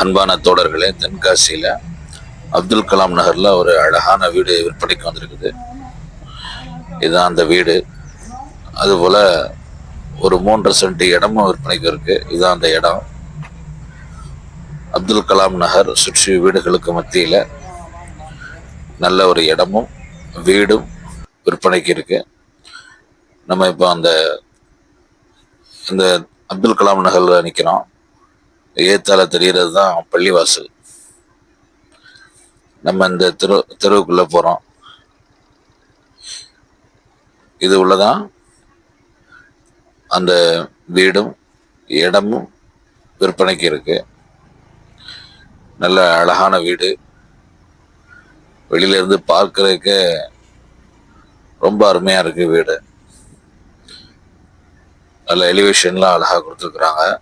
அன்பான தோழர்களே தென்காசியில் அப்துல் கலாம் நகரில் ஒரு அழகான வீடு விற்பனைக்கு வந்திருக்குது. இதுதான் அந்த வீடு. அதுபோல் ஒரு மூன்றரை சென்ட் இடமும் விற்பனைக்கு இருக்கு. இதுதான் அந்த இடம். அப்துல் கலாம் நகர் சுற்றி வீடுகளுக்கு மத்தியில் நல்ல ஒரு இடமும் வீடும் விற்பனைக்கு இருக்கு. நம்ம இப்போ அந்த இந்த அப்துல் கலாம் நகரில் நிற்கிறோம் ஏத்தால தெரிகிறது தான் பள்ளிவாசல். நம்ம இந்த தெரு தெருவுக்குள்ள போறோம். இது உள்ளதான் அந்த வீடும் இடமும் விற்பனைக்கு இருக்கு. நல்ல அழகான வீடு. வெளியில இருந்து பார்க்கறதுக்கு ரொம்ப அருமையா இருக்கு வீடு. நல்ல எலிவேஷன்லாம் அழகா கொடுத்துருக்குறாங்க.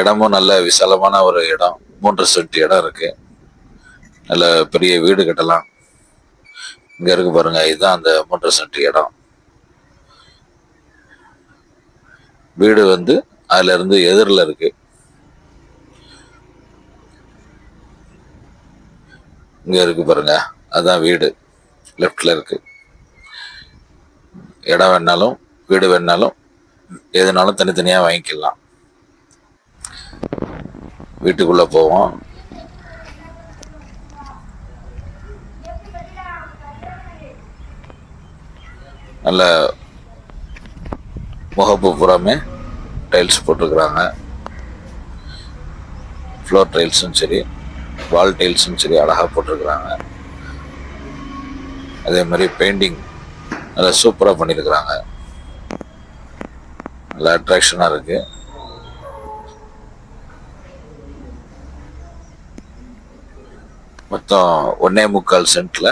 இடமும் நல்ல விசாலமான ஒரு இடம். மூன்று சென்ட் இடம் இருக்கு. நல்ல பெரிய வீடு கட்டலாம். இங்க இருக்கு பாருங்க இதுதான் அந்த மூன்று சென்ட் இடம். வீடு வந்து அதுல இருந்து எதிரில் இருக்கு. இங்க இருக்கு பாருங்க அதுதான் வீடு. லெஃப்ட்ல இருக்கு. இடம் வேணாலும் வீடு வேணாலும் எதுனாலும் தனித்தனியாக வாங்கிக்கலாம். வீட்டுக்குள்ள போவோம். நல்ல முகப்பு புறாமே டைல்ஸ் போட்டிருக்கிறாங்க. ஃப்ளோர் டைல்ஸும் சரி வால் டைல்ஸும் சரி அழகாக போட்டிருக்கிறாங்க. அதே மாதிரி பெயிண்டிங் நல்லா சூப்பராக பண்ணியிருக்கிறாங்க நல்லா அட்ராக்ஷனாக இருக்குது மொத்தம் ஒன்னே முக்கால் சென்ட்ல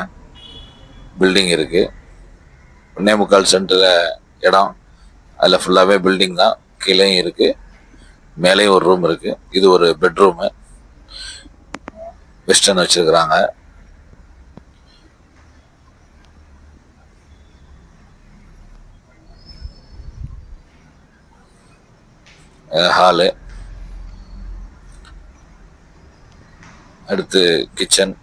பில்டிங் இருக்கு. ஒன்னே முக்கால் சென்ட்ல இடம். அதில் ஃபுல்லாகவே பில்டிங் தான். கீழேயும் இருக்கு. மேலேயும் ஒரு ரூம் இருக்கு. இது ஒரு பெட்ரூமு வெஸ்டர்ன் வச்சிருக்கிறாங்க. ஹாலு அடுத்து கிச்சன்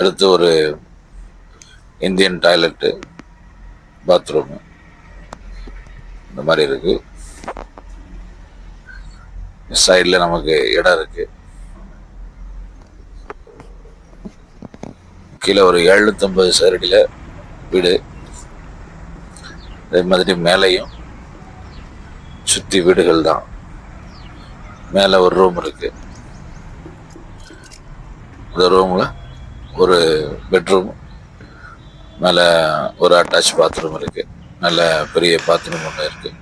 அடுத்து ஒரு இந்தியன் டாய்லெட்டு பாத்ரூமு. இந்த மாதிரி இருக்கு. சைடில் நமக்கு இடம் இருக்கு. கீழே ஒரு எழுநூத்தம்பது சரடியில் வீடு. அதே மாதிரி மேலேயும் சுற்றி வீடுகள் தான். மேலே ஒரு ரூம் இருக்கு. இந்த ரூமில் ஒரு பெட்ரூம் மேலே ஒரு அட்டாச் பாத்ரூம் இருக்குது நல்ல பெரிய பாத்ரூம் ஒன்று இருக்குது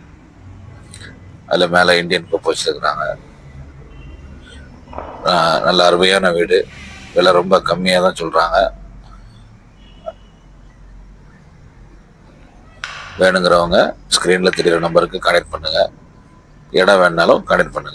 அதில் மேலே இந்தியன் கப் வச்சுருக்குறாங்க நல்ல அருமையான வீடு. விலை ரொம்ப கம்மியாக தான் சொல்கிறாங்க வேணுங்கிறவங்க ஸ்க்ரீனில் தெரியிற நம்பருக்கு கனெக்ட் பண்ணுங்கள் இடம் வேணுனாலும் கனெக்ட் பண்ணுங்கள்